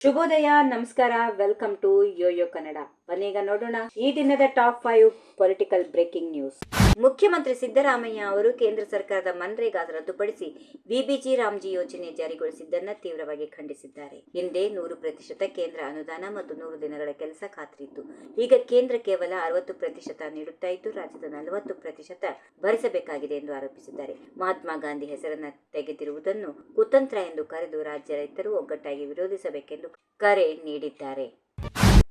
ಶುಭೋದಯ ನಮಸ್ಕಾರ welcome to Yoyo Kannada ಬನ್ನೀಗ ನೋಡೋಣ ಈ ದಿನದ top five political breaking news ಮುಖ್ಯಮಂತ್ರಿ ಸಿದ್ದರಾಮಯ್ಯ ಅವರು ಕೇಂದ್ರ ಸರ್ಕಾರದ ಮನ್ರೇಗಾ ರದ್ದುಪಡಿಸಿ ಬಿಬಿಜಿ ರಾಮ್ಜಿ ಯೋಜನೆ ಜಾರಿಗೊಳಿಸಿದ್ದನ್ನು ತೀವ್ರವಾಗಿ ಖಂಡಿಸಿದ್ದಾರೆ. ಹಿಂದೆ ನೂರು ಪ್ರತಿಶತ ಕೇಂದ್ರ ಅನುದಾನ ಮತ್ತು ನೂರು ದಿನಗಳ ಕೆಲಸ ಖಾತ್ರಿ ಈಗ ಕೇಂದ್ರ ಕೇವಲ ಅರವತ್ತು ಪ್ರತಿಶತ ನೀಡುತ್ತಾ ಇದ್ದು, ರಾಜ್ಯದ ನಲವತ್ತು ಪ್ರತಿಶತ ಭರಿಸಬೇಕಾಗಿದೆ ಎಂದು ಆರೋಪಿಸಿದ್ದಾರೆ. ಮಹಾತ್ಮ ಗಾಂಧಿ ಹೆಸರನ್ನ ತೆಗೆದಿರುವುದನ್ನು ಕುತಂತ್ರ ಎಂದು ಕರೆದು ರಾಜ್ಯ ರೈತರು ಒಗ್ಗಟ್ಟಾಗಿ ವಿರೋಧಿಸಬೇಕೆಂದು ಕರೆ ನೀಡಿದ್ದಾರೆ.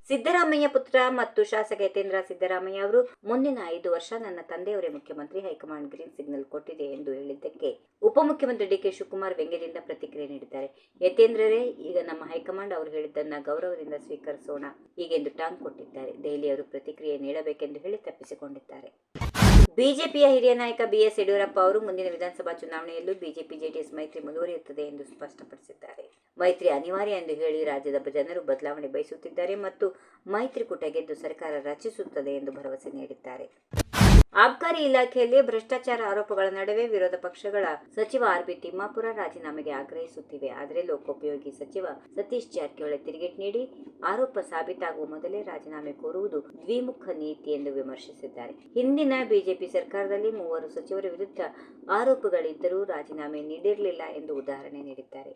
ಸಿದ್ದರಾಮಯ್ಯ ಪುತ್ರ ಮತ್ತು ಶಾಸಕ ಯತೇಂದ್ರ ಸಿದ್ದರಾಮಯ್ಯ ಅವರು ಮುಂದಿನ ಐದು ವರ್ಷ ನನ್ನ ತಂದೆಯವರೇ ಮುಖ್ಯಮಂತ್ರಿ, ಹೈಕಮಾಂಡ್ ಗ್ರೀನ್ ಸಿಗ್ನಲ್ ಕೊಟ್ಟಿದೆ ಎಂದು ಹೇಳಿದ್ದಕ್ಕೆ ಉಪಮುಖ್ಯಮಂತ್ರಿ ಡಿ ಕೆ ಶಿವಕುಮಾರ್ ವ್ಯಂಗ್ಯದಿಂದ ಪ್ರತಿಕ್ರಿಯೆ ನೀಡಿದ್ದಾರೆ. ಯತೇಂದ್ರರೇ, ಈಗ ನಮ್ಮ ಹೈಕಮಾಂಡ್ ಅವರು ಹೇಳಿದ್ದನ್ನ ಗೌರವದಿಂದ ಸ್ವೀಕರಿಸೋಣ. ಹೀಗೆಂದು ಟಾಂಗ್ ಕೊಟ್ಟಿದ್ದಾರೆ. ದೆಹಲಿಯವರು ಪ್ರತಿಕ್ರಿಯೆ ನೀಡಬೇಕೆಂದು ಹೇಳಿ ತಪ್ಪಿಸಿಕೊಂಡಿದ್ದಾರೆ. ಬಿಜೆಪಿಯ ಹಿರಿಯ ನಾಯಕ ಬಿಎಸ್ ಯಡಿಯೂರಪ್ಪ ಅವರು ಮುಂದಿನ ವಿಧಾನಸಭಾ ಚುನಾವಣೆಯಲ್ಲೂ ಬಿಜೆಪಿ ಜೆಡಿಎಸ್ ಮೈತ್ರಿ ಮುಂದುವರಿಯುತ್ತದೆ ಎಂದು ಸ್ಪಷ್ಟಪಡಿಸಿದ್ದಾರೆ. ಮೈತ್ರಿ ಅನಿವಾರ್ಯ ಎಂದು ಹೇಳಿ ರಾಜ್ಯದ ಜನರು ಬದಲಾವಣೆ ಬಯಸುತ್ತಿದ್ದಾರೆ ಮತ್ತು ಮೈತ್ರಿಕೂಟ ಗೆದ್ದು ಸರ್ಕಾರ ರಚಿಸುತ್ತದೆ ಎಂದು ಭರವಸೆ ನೀಡಿದ್ದಾರೆ. ಆಬ್ಕಾರಿ ಇಲಾಖೆಯಲ್ಲಿ ಭ್ರಷ್ಟಾಚಾರ ಆರೋಪಗಳ ನಡುವೆ ವಿರೋಧ ಪಕ್ಷಗಳ ಸಚಿವ ಆರ್ ಬಿ ತಿಮ್ಮಾಪುರ ರಾಜೀನಾಮೆಗೆ ಆಗ್ರಹಿಸುತ್ತಿವೆ. ಆದರೆ ಲೋಕೋಪಯೋಗಿ ಸಚಿವ ಸತೀಶ್ ಜಾರಕಿಹೊಳಿ ತಿರುಗೇಟ್ ನೀಡಿ ಆರೋಪ ಸಾಬೀತಾಗುವ ಮೊದಲೇ ರಾಜೀನಾಮೆ ಕೋರುವುದು ದ್ವಿಮುಖ ನೀತಿ ಎಂದು ವಿಮರ್ಶಿಸಿದ್ದಾರೆ. ಹಿಂದಿನ ಬಿಜೆಪಿ ಸರ್ಕಾರದಲ್ಲಿ ಮೂವರು ಸಚಿವರ ವಿರುದ್ಧ ಆರೋಪಗಳಿದ್ದರೂ ರಾಜೀನಾಮೆ ನೀಡಿರಲಿಲ್ಲ ಎಂದು ಉದಾಹರಣೆ ನೀಡಿದ್ದಾರೆ.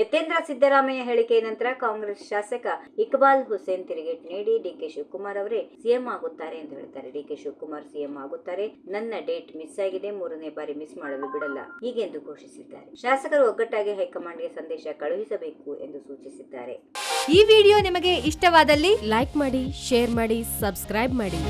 ಯತೇಂದ್ರ ಸಿದ್ದರಾಮಯ್ಯ ಹೇಳಿಕೆಯ ನಂತರ ಕಾಂಗ್ರೆಸ್ ಶಾಸಕ ಇಕ್ಬಾಲ್ ಹುಸೇನ್ ತಿರುಗೇಟ್ ನೀಡಿ ಡಿಕೆ ಶಿವಕುಮಾರ್ ಅವರೇ ಸಿಎಂ ಆಗುತ್ತಾರೆ ಎಂದು ಡಿ ಕೆ ಶಿವಕುಮಾರ್ ಸಿಎಂ ಆಗುತ್ತಾರೆ. ನನ್ನ ಡೇಟ್ ಮಿಸ್ ಆಗಿದೆ. ಮೂರನೇ ಬಾರಿ ಮಿಸ್ ಮಾಡಲು ಬಿಡಲ್ಲ. ಹೀಗೆಂದು ಘೋಷಿಸಿದ್ದಾರೆ. ಶಾಸಕರು ಒಗ್ಗಟ್ಟಾಗಿ ಹೈಕಮಾಂಡ್ಗೆ ಸಂದೇಶ ಕಳುಹಿಸಬೇಕು ಎಂದು ಸೂಚಿಸಿದ್ದಾರೆ. ಈ ವಿಡಿಯೋ ನಿಮಗೆ ಇಷ್ಟವಾದಲ್ಲಿ ಲೈಕ್ ಮಾಡಿ, ಶೇರ್ ಮಾಡಿ, ಸಬ್ಸ್ಕ್ರೈಬ್ ಮಾಡಿ.